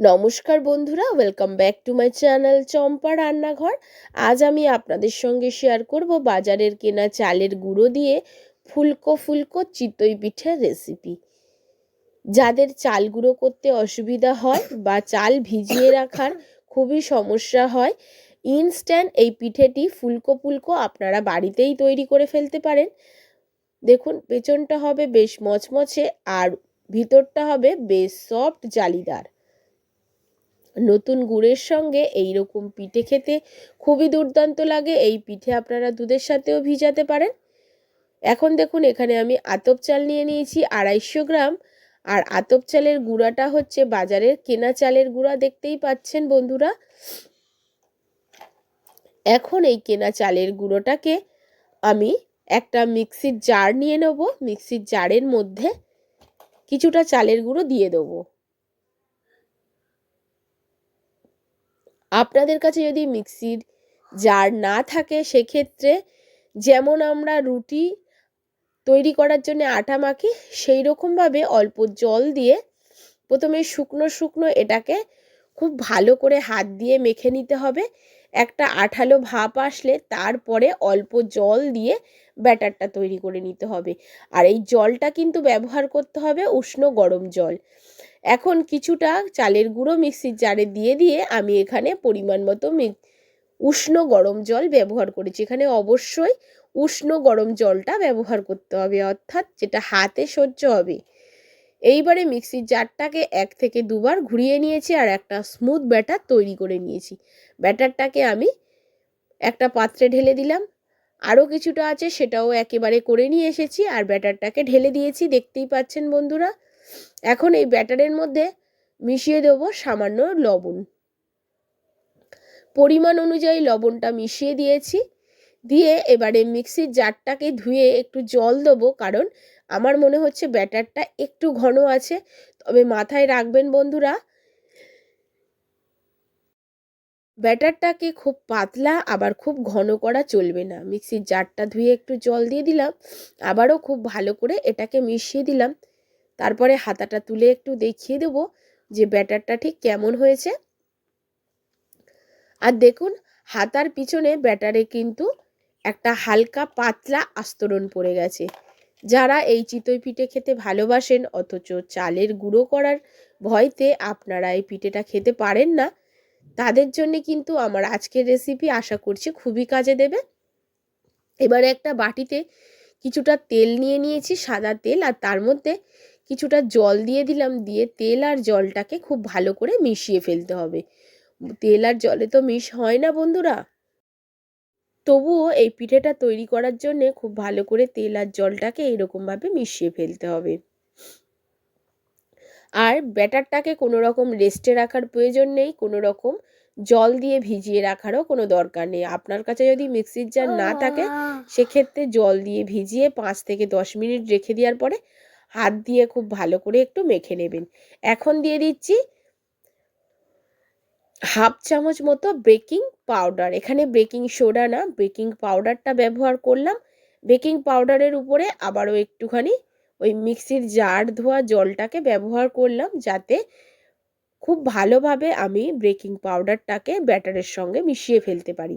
নমস্কার বন্ধুরা welcome back to my channel Champa রান্নাঘর। আজ আমি আপনাদের সঙ্গে শেয়ার করব বাজারের কেনা চালের গুঁড়ো দিয়ে ফুলকো ফুলকো চিতই পিঠের রেসিপি যাদের চাল গুঁড়ো করতে অসুবিধা হয় বা চাল ভিজিয়ে রাখার খুবই সমস্যা হয় ইনস্ট্যান্ট এই পিঠেটি ফুলকো ফুলকো আপনারা বাড়িতেই তৈরি করে ফেলতে পারেন। দেখুন, পেছনটা হবে বেশ মচমচে আর ভিতরটা হবে বেশ সফট জালিদার। নতুন গুড়ের সঙ্গে এই রকম পিঠে খেতে খুবই দুর্দান্ত লাগে। এই পিঠে আপনারা দুধের সাথেও ভিজাতে পারেন। এখন দেখুন, এখানে আমি আতপ চাল নিয়ে নিয়েছি আড়াইশো গ্রাম। আর আতপ চালের গুঁড়াটা হচ্ছে বাজারের কেনা চালের গুঁড়া, দেখতেই পাচ্ছেন বন্ধুরা। এখন এই কেনা চালের গুঁড়োটাকে আমি একটা মিক্সির জার নিয়ে নেব। মিক্সির জারের মধ্যে কিছুটা চালের গুঁড়ো দিয়ে দেবো। আপনাদের কাছে যদি মিক্সির জার না থাকে, সেক্ষেত্রে যেমন আমরা রুটি তৈরি করার জন্য আটা মাখি সেই রকমভাবে অল্প জল দিয়ে প্রথমে শুকনো শুকনো এটাকে খুব ভালো করে হাত দিয়ে মেখে নিতে হবে। একটা আঠালো ভাপ আসলে তারপরে অল্প জল দিয়ে ব্যাটারটা তৈরি করে নিতে হবে। আর এই জলটা কিন্তু ব্যবহার করতে হবে উষ্ণ গরম জল। এখন কিছুটা চালের গুঁড়ো মিক্সির জারে দিয়ে দিয়ে আমি এখানে পরিমাণ মতো উষ্ণ গরম জল ব্যবহার করেছি। এখানে অবশ্যই উষ্ণ গরম জলটা ব্যবহার করতে হবে, অর্থাৎ যেটা হাতে সহ্য হবে। এইবারে মিক্সির জারটাকে এক থেকে দুবার ঘুরিয়ে নিয়েছি আর একটা স্মুথ ব্যাটার তৈরি করে নিয়েছি। ব্যাটারটাকে আমি একটা পাত্রে ঢেলে দিলাম। আরও কিছুটা আছে সেটাও একেবারে করে নিয়ে এসেছি আর ব্যাটারটাকে ঢেলে দিয়েছি, দেখতেই পাচ্ছেন বন্ধুরা। এখন এই ব্যাটারের মধ্যে মিশিয়ে দেব সামান্য লবণ। পরিমাণ অনুযায়ী লবণটা মিশিয়ে দিয়েছি। দিয়ে এবারে মিক্সির জারটাকে ধুয়ে একটু জল দেবো কারণ আমার মনে হচ্ছে ব্যাটারটা একটু ঘন আছে। তবে মাথায় রাখবেন বন্ধুরা ব্যাটারটাকে খুব পাতলা, আবার খুব ঘন করা চলবে না। মিক্সির জারটা ধুয়ে একটু জল দিয়ে দিলাম, আবারও খুব ভালো করে এটাকে মিশিয়ে দিলাম। তারপরে হাতাটা তুলে একটু দেখিয়ে দেবো যে ব্যাটারটা ঠিক কেমন হয়েছে। আর দেখুন, হাতার পিছনে ব্যাটারে কিন্তু একটা হালকা পাতলা আস্তরণ পড়ে গেছে। যারা এই চিতই পিঠে খেতে ভালোবাসেন, অথচ চালের গুঁড়ো করার ভয়তে আপনারা এই পিঠেটা খেতে পারেন না। তাদের জন্যে কিন্তু আমার আজকের রেসিপি আশা করছি খুবই কাজে দেবে। এবারে একটা বাটিতে কিছুটা তেল নিয়ে নিয়েছি, সাদা তেল, আর তার মধ্যে কিছুটা জল দিয়ে দিলাম, দিয়ে তেল আর জলটাকে খুব ভালো করে মিশিয়ে ফেলতে হবে। তেল আর জলে তো মিশ হয় না বন্ধুরা। তবুও এই পিঠেটা তৈরি করার জন্যে খুব ভালো করে তেল আর জলটাকে এইরকমভাবে মিশিয়ে ফেলতে হবে। আর ব্যাটারটাকে কোনো রকম রেস্টে রাখার প্রয়োজন নেই কোনো রকম জল দিয়ে ভিজিয়ে রাখারও কোনো দরকার নেই। আপনার কাছে যদি মিক্সির জার না থাকে সেক্ষেত্রে জল দিয়ে ভিজিয়ে পাঁচ থেকে দশ মিনিট রেখে দেওয়ার পরে হাত দিয়ে খুব ভালো করে একটু মেখে নেবেন। এখন দিয়ে দিচ্ছি হাফ চামচ মতো বেকিং পাউডার। এখানে বেকিং সোডা না বেকিং পাউডারটা ব্যবহার করলাম। বেকিং পাউডারের উপরে আবারও একটুখানি ওই মিক্সির জার ধোয়া জলটাকে ব্যবহার করলাম যাতে খুব ভালোভাবে আমি বেকিং পাউডারটাকে ব্যাটারের সঙ্গে মিশিয়ে ফেলতে পারি।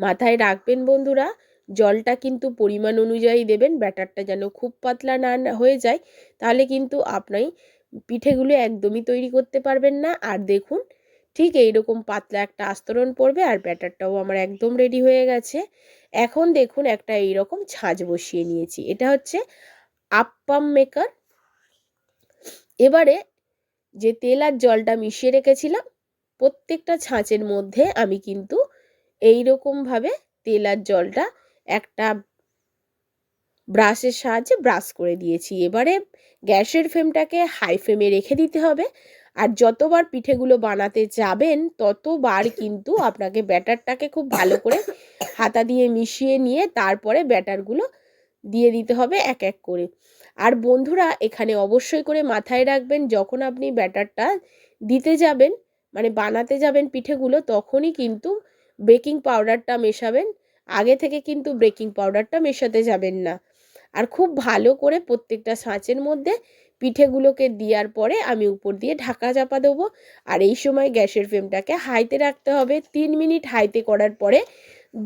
মাথায় রাখবেন বন্ধুরা, জলটা কিন্তু পরিমাণ অনুযায়ী দেবেন, ব্যাটারটা যেন খুব পাতলা না হয়ে যায়, তাহলে কিন্তু আপনি পিঠেগুলো একদমই তৈরি করতে পারবেন না। আর দেখুন ঠিক এইরকম পাতলা একটা আস্তরণ পড়বে আর ব্যাটারটাও আমার একদম রেডি হয়ে গেছে। এখন দেখুন একটা এইরকম ছাঁচ বসিয়ে নিয়েছি। এটা হচ্ছে আপ্পাম মেকার। এবারে যে তেল আর জলটা মিশিয়ে রেখেছিলাম, প্রত্যেকটা ছাঁচের মধ্যে আমি কিন্তু এই রকমভাবে তেল আর জলটা একটা ব্রাশের সাহায্যে ব্রাশ করে দিয়েছি। এবারে গ্যাসের ফ্লেমটাকে হাই ফ্লেমে রেখে দিতে হবে। আর যতবার পিঠেগুলো বানাতে যাবেন, ততবার কিন্তু আপনাকে ব্যাটারটাকে খুব ভালো করে হাতা দিয়ে মিশিয়ে নিয়ে তারপরে ব্যাটারগুলো দিয়ে দিতে হবে এক এক করে। আর বন্ধুরা, এখানে অবশ্যই করে মাথায় রাখবেন, যখন আপনি ব্যাটারটা দিতে যাবেন মানে বানাতে যাবেন পিঠেগুলো, তখনই কিন্তু বেকিং পাউডারটা মেশাবেন। আগে থেকে কিন্তু বেকিং পাউডারটা মেশাতে যাবেন না। আর খুব ভালো করে প্রত্যেকটা ছাঁচের মধ্যে পিঠেগুলোকে দেওয়ার পরে আমি উপর দিয়ে ঢাকা চাপা দেবো। আর এই সময় গ্যাসের ফ্লেমটাকে হাইতে রাখতে হবে। তিন মিনিট হাইতে করার পরে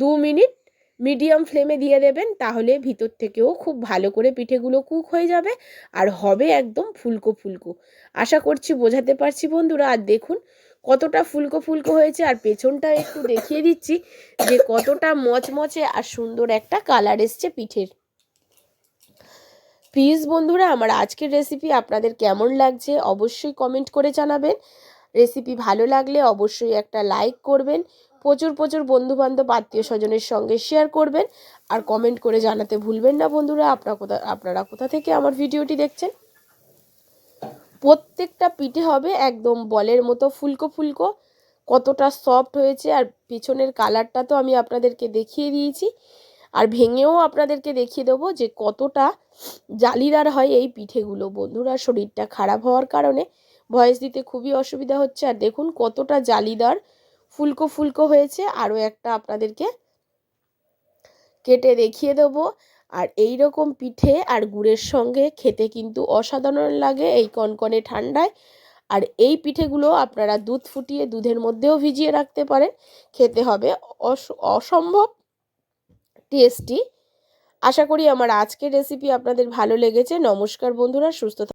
দু মিনিট মিডিয়াম ফ্লেমে দিয়ে দেবেন, তাহলে ভিতর থেকেও খুব ভালো করে পিঠেগুলো কুক হয়ে যাবে আর হবে একদম ফুলকো ফুলকো। আশা করছি বোঝাতে পারছি বন্ধুরা। আর দেখুন কতটা ফুলকো ফুলকো হয়েছে। আর পেছনটা একটু দেখিয়ে দিচ্ছি যে কতটা মচমচে আর সুন্দর একটা কালার এসছে পিঠের। প্লিজ বন্ধুরা, আমার আজকের রেসিপি আপনাদের কেমন লাগছে অবশ্যই কমেন্ট করে জানাবেন। রেসিপি ভালো লাগলে অবশ্যই একটা লাইক করবেন। প্রচুর প্রচুর বন্ধুবান্ধব আত্মীয় স্বজনের সঙ্গে শেয়ার করবেন। আর কমেন্ট করে জানাতে ভুলবেন না, বন্ধুরা। আপনার কোথা, আপনারা কোথা থেকে আমার ভিডিওটি দেখছেন? প্রত্যেকটা পিঠে হবে একদম বলের মতো ফুলকো ফুলকো। কতটা সফট হয়েছে আর পিছনের কালারটা তো আমি আপনাদেরকে দেখিয়ে দিয়েছি। আর ভেঙেও আপনাদেরকে দেখিয়ে দেবো যে কতটা জালিদার হয় এই পিঠেগুলো। বন্ধুরা, শরীরটা খারাপ হওয়ার কারণে ভয়েস দিতে খুবই অসুবিধা হচ্ছে। আর দেখুন কতটা জালিদার ফুলকো ফুলকো হয়েছে। আরও একটা আপনাদেরকে কেটে দেখিয়ে দেবো। আর এই রকম পিঠে আর গুড়ের সঙ্গে খেতে কিন্তু অসাধারণ লাগে এই কনকনে ঠান্ডায়। আর এই পিঠেগুলো আপনারা দুধ ফুটিয়ে দুধের মধ্যেও ভিজিয়ে রাখতে পারেন। খেতে হবে অসম্ভব টেস্টি আশা করি আমার আজকের রেসিপি আপনাদের ভালো লেগেছে। নমস্কার বন্ধুরা সুস্থ